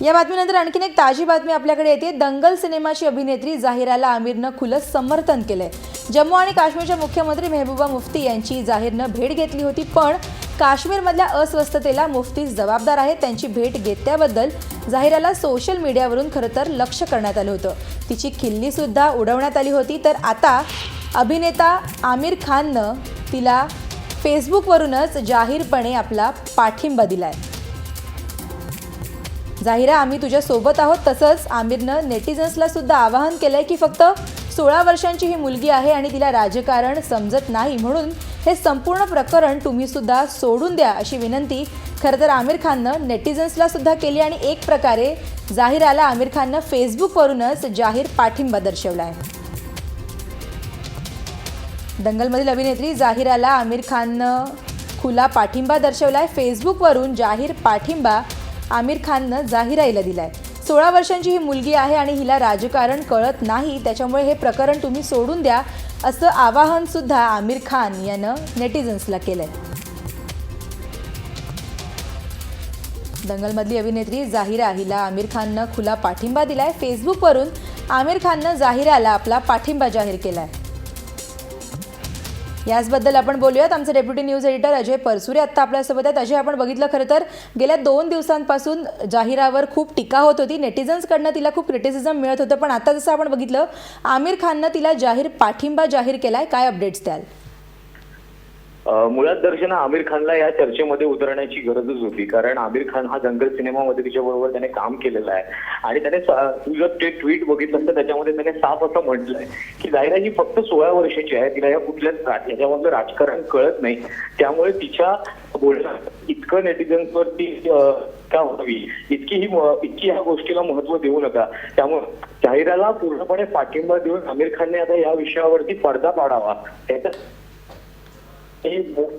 या बातमीनंतर आणखीन एक ताजी बातमी आपल्याकडे येते. दंगल सिनेमाची अभिनेत्री जाहिराला आमिरनं खुलं समर्थन केलंय. जम्मू आणि काश्मीरच्या मुख्यमंत्री मेहबूबा मुफ्ती यांची जाहीरनं भेट घेतली होती पण काश्मीरमधल्या अस्वस्थतेला मुफ्ती जबाबदार आहेत. त्यांची भेट घेतल्याबद्दल जाहिराला सोशल मीडियावरून खरं तर लक्ष करण्यात आलं होतं. तिची खिल्लीसुद्धा उडवण्यात आली होती. तर आता अभिनेता आमिर खाननं तिला फेसबुकवरूनच जाहीरपणे आपला पाठिंबा दिला आहे जाहिरा आम्ही तुझ्या सोबत आहोत. तसंच आमिरनं नेटिझन्सला सुद्धा आवाहन केलंय की फक्त सोळा वर्षांची ही मुलगी आहे आणि तिला राजकारण समजत नाही म्हणून हे संपूर्ण प्रकरण तुम्ही सुद्धा सोडून द्या अशी विनंती खरं तर आमिर खाननं नेटिझन्सला सुद्धा केली आणि एक प्रकारे जाहिराला आमिर खाननं फेसबुकवरूनच जाहीर पाठिंबा दर्शवला आहे. दंगलमधील अभिनेत्री जाहिराला आमिर खाननं खुला पाठिंबा दर्शवला आहे. फेसबुकवरून जाहीर पाठिंबा आमिर खाननं जाहिराईला दिलाय. सोळा वर्षांची ही मुलगी आहे आणि हिला राजकारण कळत नाही त्याच्यामुळे हे प्रकरण तुम्ही सोडून द्या असं आवाहन सुद्धा आमिर खान यानं नेटिझन्सला केलंय. दंगलमधली अभिनेत्री जाहिरा हिला आमिर खाननं खुला पाठिंबा दिलाय. फेसबुकवरून आमिर खाननं जाहिराला आपला पाठिंबा जाहीर केलाय. याचबद्दल आपण बोलूयात. आमचे deputy news editor Ajay Parsure आत्ता आपल्यासोबत आहेत. अजय आपण बघितलं खरं तर गेल्या दोन दिवसांपासून जाहिरावर खूप टीका होत होती. नेटिझन्सकडनं तिला खूप क्रिटिसिझम मिळत होतं. पण आता जसं आपण बघितलं आमिर खाननं तिला जाहीर पाठिंबा जाहीर केला आहे काय अपडेट्स द्याल? मुळात दर्शन आमिर खानला या चर्चेमध्ये उतरण्याची गरजच होती. कारण आमिर खान हा दंगल सिनेमामध्ये तिच्या बरोबर त्याने काम केलेलं आहे. आणि त्याने सा- तू जर ते ट्विट बघितलं तर त्याच्यामध्ये त्याने साफ असं म्हटलंय की जायरा ही फक्त सोळा वर्षाची आहे. तिला या कुठल्याच याच्यामधलं राजकारण कळत नाही. त्यामुळे तिच्या बोलण्यात इतकं नेटिझन्सवरती का व्हावी? इतकी ही इतकी ह्या गोष्टीला महत्त्व देऊ नका. त्यामुळे जाहिराला पूर्णपणे पाठिंबा देऊन आमिर खानने आता या विषयावरती पडदा पाडावा. त्याच्या हे मो-